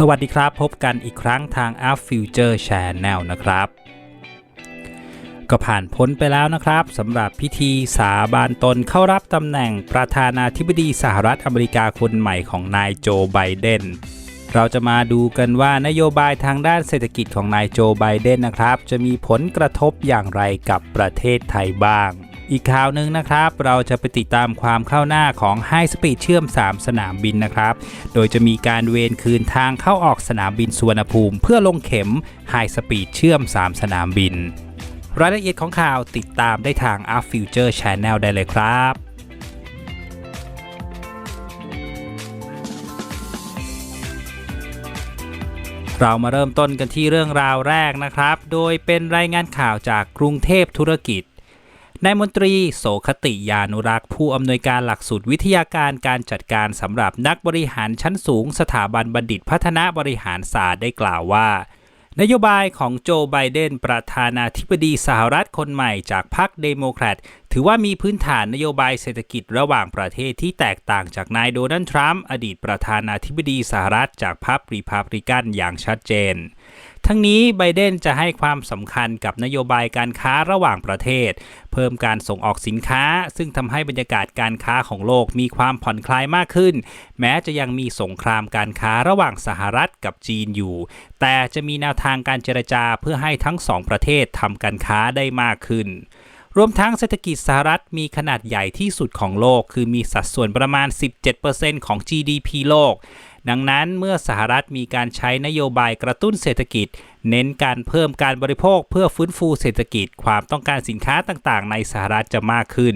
สวัสดีครับพบกันอีกครั้งทาง Up Future Channel นะครับ ก็ผ่านพ้นไปแล้วนะครับสำหรับพิธีสาบานตนเข้ารับตำแหน่งประธานาธิบดีสหรัฐอเมริกาคนใหม่ของนายโจไบเดนเราจะมาดูกันว่านโยบายทางด้านเศรษฐกิจของนายโจไบเดนนะครับ จะมีผลกระทบอย่างไรกับประเทศไทยบ้าง อีกข่าวหนึ่งนะครับ เราจะไปติดตามความเข้าหน้าของ High Speed เชื่อม 3 สนามบินนะครับ โดยจะมีการเวนคืนทางเข้าออกสนามบินสุวรรณภูมิ เพื่อลงเข็ม High Speed เชื่อม 3 สนามบิน รายละเอียดของข่าวติดตามได้ทาง Up Future Channel ได้เลยครับเรามาเริ่มต้นกันที่เรื่องราวแรกนะครับ โดยเป็นรายงานข่าวจากกรุงเทพธุรกิจ นายมนตรีโสคติยานุรักษ์ ผู้อำนวยการหลักสูตรวิทยาการการจัดการสำหรับนักบริหารชั้นสูง สถาบันบัณฑิตพัฒนาบริหารศาสตร์ได้กล่าวว่า นโยบายของโจไบเดนประธานาธิบดีสหรัฐคนใหม่จากพรรคเดโมแครตถือว่ามีพื้นฐานนโยบายเศรษฐกิจระหว่างประเทศที่แตกต่างจากนายโดนัลด์ทรัมป์อดีตประธานาธิบดีสหรัฐจากพรรครีพับลิกันอย่างชัดเจน ทั้งนี้ไบเดนจะให้ความสำคัญกับนโยบายการค้าระหว่างประเทศ เพิ่มการส่งออกสินค้า ซึ่งทำให้บรรยากาศการค้าของโลกมีความผ่อนคลายมากขึ้น แม้จะยังมีสงครามการค้าระหว่างสหรัฐกับจีนอยู่ แต่จะมีแนวทางการเจรจาเพื่อให้ทั้งสองประเทศทำการค้าได้มากขึ้นรวมทั้งเศรษฐกิจสหรัฐมีขนาดใหญ่ที่สุดของโลก คือมีสัดส่วนประมาณ 17%ของ GDP โลก ดังนั้นเมื่อสหรัฐมีการใช้นโยบายกระตุ้นเศรษฐกิจ เน้นการเพิ่มการบริโภคเพื่อฟื้นฟูเศรษฐกิจ ความต้องการสินค้าต่างๆ ในสหรัฐจะมากขึ้น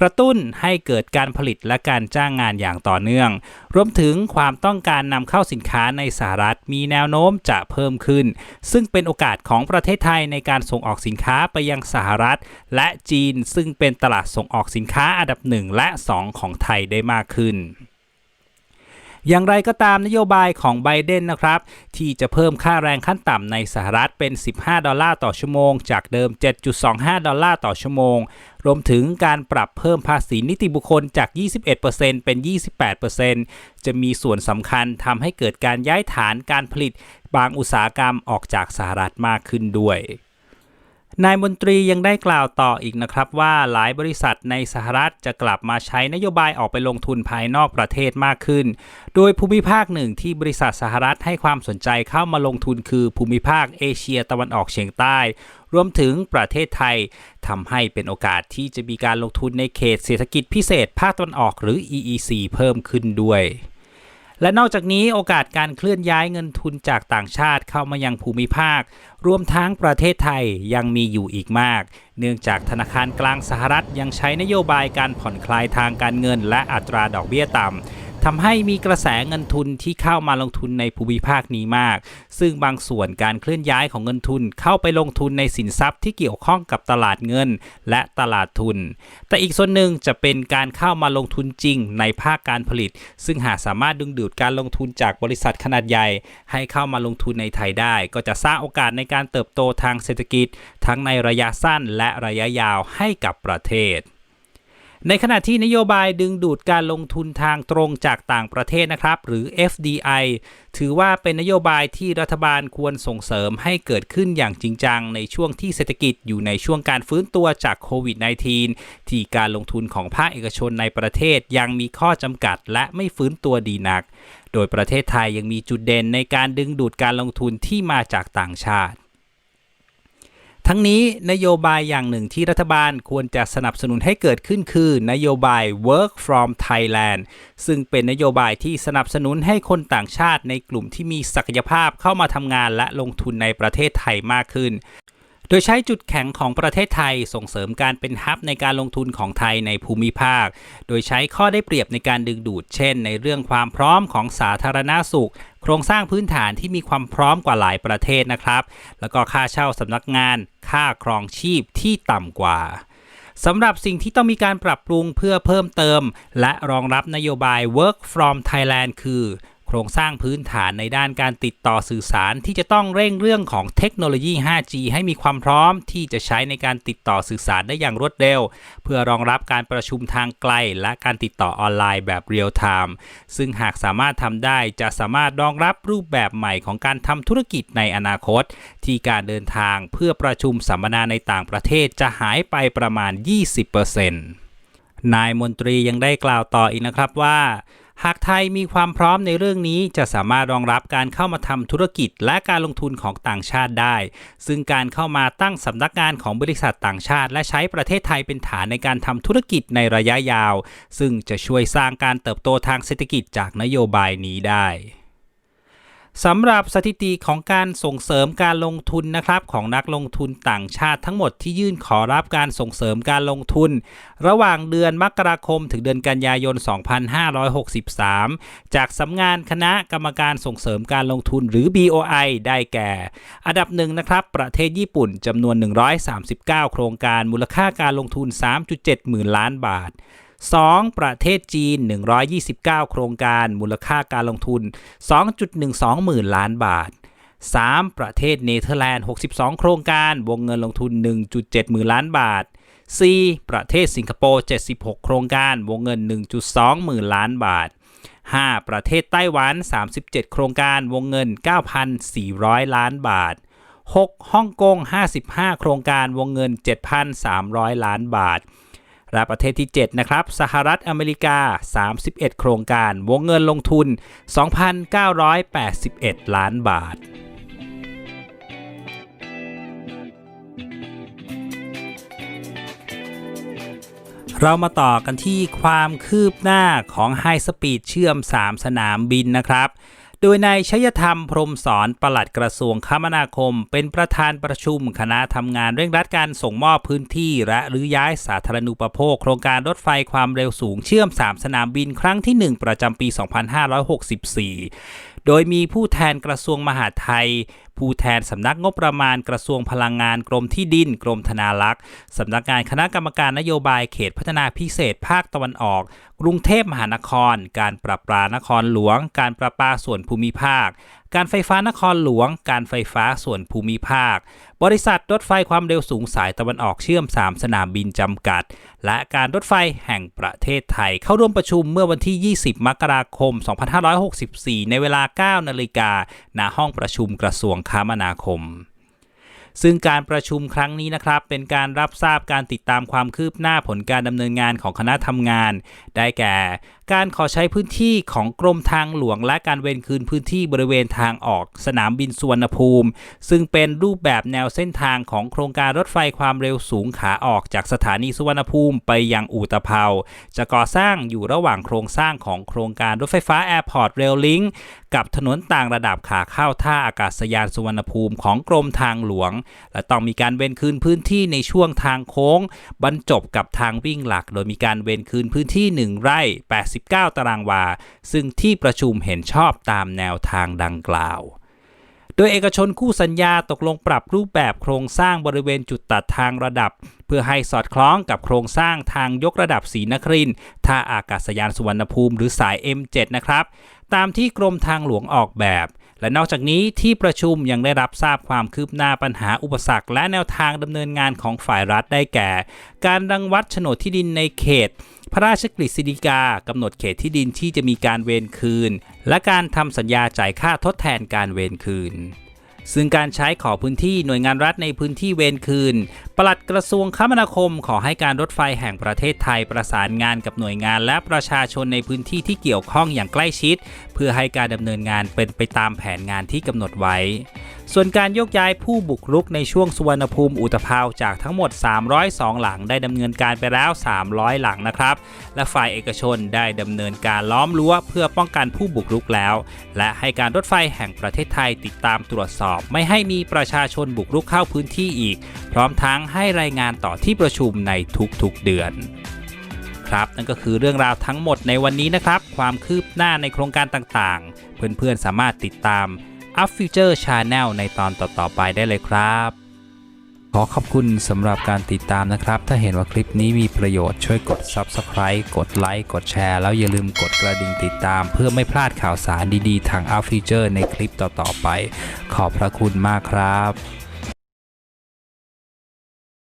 กระตุ้นให้เกิดการผลิตและการจ้างงานอย่างต่อเนื่อง รวมถึงความต้องการนำเข้าสินค้าในสหรัฐมีแนวโน้มจะเพิ่มขึ้น ซึ่งเป็นโอกาสของประเทศไทยในการส่งออกสินค้าไปยังสหรัฐ และจีนซึ่งเป็นตลาดส่งออกสินค้าอันดับ 1 และ 2 ของไทยได้มากขึ้น อย่างไรก็ตามนโยบายของไบเดนนะครับ ที่จะเพิ่มค่าแรงขั้นต่ำในสหรัฐเป็น 15 ดอลลาร์ต่อชั่วโมง จากเดิม 7.25 ดอลลาร์ต่อชั่วโมง รวมถึงการปรับเพิ่มภาษีนิติบุคคลจาก 21%เป็น 28%จะมีส่วนสำคัญทำให้เกิดการย้ายฐานการผลิตบางอุตสาหกรรมออกจากสหรัฐมากขึ้นด้วย นายมนตรียังได้กล่าวต่ออีกนะครับว่าหลายบริษัทในสหรัฐจะกลับมาใช้นโยบายออกไปลงทุนภายนอกประเทศมากขึ้น โดยภูมิภาคหนึ่งที่บริษัทสหรัฐให้ความสนใจเข้ามาลงทุนคือภูมิภาคเอเชียตะวันออกเฉียงใต้ รวมถึงประเทศไทยทำให้เป็นโอกาสที่จะมีการลงทุนในเขตเศรษฐกิจพิเศษภาคตะวันออกหรือ EEC เพิ่มขึ้นด้วย และนอกจากนี้โอกาสการเคลื่อนย้ายเงินทุนจากต่างชาติเข้ามายังภูมิภาค รวมทั้งประเทศไทยยังมีอยู่อีกมาก เนื่องจากธนาคารกลางสหรัฐยังใช้นโยบายการผ่อนคลายทางการเงิน และอัตราดอกเบี้ยต่ำ ทำให้มีกระแสเงินทุนที่เข้ามาลงทุนในภูมิภาคนี้มาก ซึ่งบางส่วนการเคลื่อนย้ายของเงินทุนเข้าไปลงทุนในสินทรัพย์ที่เกี่ยวข้องกับตลาดเงิน และตลาดทุน แต่อีกส่วนหนึ่งจะเป็นการเข้ามาลงทุนจริงในภาคการผลิต ซึ่งหากสามารถดึงดูดการลงทุนจากบริษัทขนาดใหญ่ ให้เข้ามาลงทุนในไทยได้ ก็จะสร้างโอกาสในการเติบโตทางเศรษฐกิจ ทั้งในระยะสั้นและระยะยาวให้กับประเทศ ในขณะที่นโยบายดึงดูดการลงทุนทางตรงจากต่างประเทศนะครับ หรือ FDI ถือว่าเป็นนโยบายที่รัฐบาลควรส่งเสริมให้เกิดขึ้นอย่างจริงจัง ในช่วงที่เศรษฐกิจอยู่ในช่วงการฟื้นตัวจากโควิด -19 ที่การลงทุนของภาคเอกชนในประเทศยังมีข้อจำกัดและไม่ฟื้นตัวดีนัก โดยประเทศไทยยังมีจุดเด่นในการดึงดูดการลงทุนที่มาจากต่างชาติ ทั้งนี้นโยบายอย่างหนึ่งที่รัฐบาลควรจะสนับสนุนให้เกิดขึ้นคือ นโยบาย Work from Thailand ซึ่งเป็นนโยบายที่สนับสนุนให้คนต่างชาติในกลุ่มที่มีศักยภาพเข้ามาทำงานและลงทุนในประเทศไทยมากขึ้น โดยใช้จุดแข็งของประเทศไทยส่งเสริมการเป็นฮับในการลงทุนของไทยในภูมิภาค โดยใช้ข้อได้เปรียบในการดึงดูด เช่น ในเรื่องความพร้อมของสาธารณาสุข โครงสร้างพื้นฐานที่มีความพร้อมกว่าหลายประเทศนะครับ แล้วก็ค่าเช่าสำนักงาน ค่าครองชีพที่ต่ำกว่าสำหรับสิ่งที่ต้องมีการปรับปรุงเพื่อเพิ่มเติม และรองรับนโยบาย Work from Thailand คือ โครงสร้างพื้นฐานในด้านการติดต่อสื่อสารที่จะต้องเร่งเรื่องของเทคโนโลยี 5G ให้มีความพร้อมที่จะใช้ในการติดต่อสื่อสารได้อย่างรวดเร็ว เพื่อรองรับการประชุมทางไกล และการติดต่อออนไลน์แบบเรียลไทม์ซึ่งหากสามารถทำได้จะสามารถรองรับรูปแบบใหม่ของการทำธุรกิจในอนาคต ที่การเดินทางเพื่อประชุมสัมมนาในต่างประเทศจะหายไปประมาณ 20%นายมนตรียังได้กล่าวต่ออีกนะครับว่า หากไทยมีความพร้อมในเรื่องนี้จะสามารถรองรับการเข้ามาทำธุรกิจและการลงทุนของต่างชาติได้ ซึ่งการเข้ามาตั้งสำนักงานของบริษัทต่างชาติ และใช้ประเทศไทยเป็นฐานในการทำธุรกิจในระยะยาว ซึ่งจะช่วยสร้างการเติบโตทางเศรษฐกิจจากนโยบายนี้ได้ สำหรับสถิติของการส่งเสริมการลงทุนนะครับของนักลงทุนต่างชาติทั้งหมดที่ยื่นขอรับการส่งเสริมการลงทุน ระหว่างเดือนมกราคมถึงเดือนกันยายน 2563 จากสำงานคณะกรรมการส่งเสริมการลงทุนหรือ BOI ได้แก่ อันดับหนึ่งนะครับประเทศญี่ปุ่นจำนวน 139 โครงการมูลค่าการลงทุน 3.7 หมื่นล้านบาท 2. ประเทศจีน 129 โครงการมูลค่าการลงทุน 2.12 หมื่นล้านบาท 3. ประเทศเนเธอร์แลนด์ 62 โครงการวงเงินลงทุน 1.7 หมื่นล้านบาท 4. ประเทศสิงคโปร์ 76 โครงการวงเงิน 1.2 หมื่นล้านบาท 5. ประเทศไต้หวัน 37 โครงการวงเงิน 9,400 ล้านบาท 6. ฮ่องกง 55 โครงการวงเงิน 7,300 ล้านบาท และประเทศที่ 7 นะครับ สหรัฐอเมริกา 31 โครงการ วงเงินลงทุน 2,981 ล้านบาทเรามาต่อกันที่ความคืบหน้าของไฮสปีดเชื่อม 3 สนามบินนะครับ โดยนายชยธรรมพรมสอนปลัดกระทรวงคมนาคม เป็นประธานประชุมคณะทำงานเร่งรัดการส่งมอบพื้นที่ และหรือย้ายสาธารณูปโภค โครงการรถไฟความเร็วสูงเชื่อม 3 สนามบินครั้งที่ 1 ประจำปี 2564 โดยมีผู้แทนกระทรวงมหาดไทย ผู้แทนสำนักงบประมาณกระทรวงพลังงานกรมที่ดินกรมธนารักษ์สำนักงานคณะกรรมการนโยบายเขตพัฒนาพิเศษภาคตะวันออก กรุงเทพมหานคร การปรับปรานครหลวง การประปาส่วนภูมิภาค การไฟฟ้านครหลวง การไฟฟ้าส่วนภูมิภาค บริษัทรถไฟความเร็วสูงสายตะวันออกเชื่อม 3 สนามบินจำกัด และการรถไฟแห่งประเทศไทย เข้าร่วมประชุมเมื่อวันที่ 20 มกราคม 2564 ในเวลา 9 นาฬิกาณห้องประชุมกระทรวงคมนาคมซึ่งการประชุมครั้งนี้นะครับ เป็นการรับทราบการติดตามความคืบหน้าผลการดำเนินงานของคณะทำงาน ได้แก่การขอใช้พื้นที่ของกรมทางหลวงและการเวนคืนพื้นที่บริเวณทางออกสนามบินสุวรรณภูมิ ซึ่งเป็นรูปแบบแนวเส้นทางของโครงการรถไฟความเร็วสูงขาออกจากสถานีสุวรรณภูมิไปยังอู่ตะเภาจะก่อสร้างอยู่ระหว่างโครงสร้างของโครงการรถไฟฟ้าแอร์พอร์ตเรลลิงกับถนนต่างระดับขาเข้าท่าอากาศยานสุวรรณภูมิของกรมทางหลวง และต้องมีการเว้นคืนพื้นที่ในช่วงทางโค้ง บรรจบกับทางวิ่งหลัก โดยมีการเว้นคืนพื้นที่ 1 ไร่19 ตารางวา ซึ่งที่ประชุมเห็นชอบตามแนวทางดังกล่าว โดยเอกชนคู่สัญญาตกลงปรับรูปแบบโครงสร้างบริเวณจุดตัดทางระดับ เพื่อให้สอดคล้องกับโครงสร้างทางยกระดับสีนครินท่าอากาศยานสุวรรณภูมิหรือสาย M7 นะครับ ตามที่กรมทางหลวงออกแบบ และนอกจากนี้ที่ประชุมยังได้รับทราบความคืบหน้าปัญหาอุปสรรค และแนวทางดำเนินงานของฝ่ายรัฐได้แก่ การรังวัดโฉนดที่ดินในเขต พระราชกฤษฎีกากำหนดเขตที่ดินที่จะมีการเวรคืน และการทำสัญญาจ่ายค่าทดแทนการเวรคืน ซึ่งการใช้ขอพื้นที่หน่วยงานรัฐในพื้นที่เวรคืน ปลัดกระทรวงคมนาคมขอให้การรถไฟแห่งประเทศไทยประสานงานกับหน่วยงานและประชาชนในพื้นที่ที่เกี่ยวข้องอย่างใกล้ชิด เพื่อให้การดำเนินงานเป็นไปตามแผนงานที่กำหนดไว้ ส่วนการยกย้ายผู้บุกรุกในช่วงสุวรรณภูมิอุตภาวจากทั้งหมด 302 หลังได้ดำเนินการไปแล้ว 300 หลังนะครับ และฝ่ายเอกชนได้ดำเนินการล้อมรั้วเพื่อป้องกันผู้บุกรุกแล้ว และให้การรถไฟแห่งประเทศไทยติดตามตรวจสอบ ไม่ให้มีประชาชนบุกรุกเข้าพื้นที่อีก พร้อมทั้งให้รายงานต่อที่ประชุมในทุกๆเดือนครับนั่นก็คือเรื่องราวทั้งหมดในวันนี้นะครับ ความคืบหน้าในโครงการต่างๆ เพื่อนๆสามารถติดตาม Up Future Channel ในตอนต่อๆไปได้เลยครับ ขอขอบคุณสำหรับการติดตามนะครับ ถ้าเห็นว่าคลิปนี้มีประโยชน์ช่วยกด Subscribe กดไลค์กดแชร์แล้วอย่าลืมกดกระดิ่งติดตาม เพื่อไม่พลาดข่าวสารดีๆ ทาง Upfuture ในคลิปต่อๆไป ขอบพระคุณมากครับ